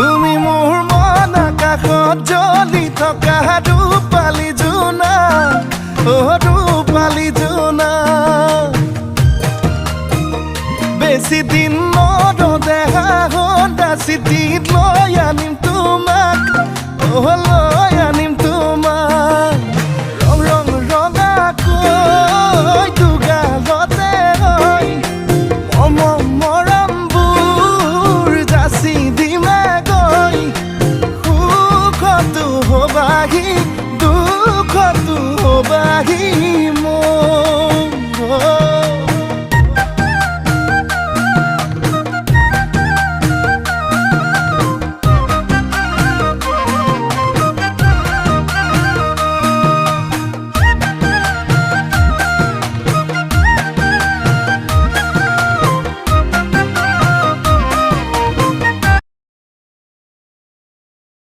তুমি মোৰ মন আকাশত জ্বলি থকা ৰূপালী জোনা অ ৰূপালী জোনা। বেছি দিন নৰদেহা হণ্ডা চিটিত লৈ আনিম তোমাক। অ বাহি দুখ তো বাহি।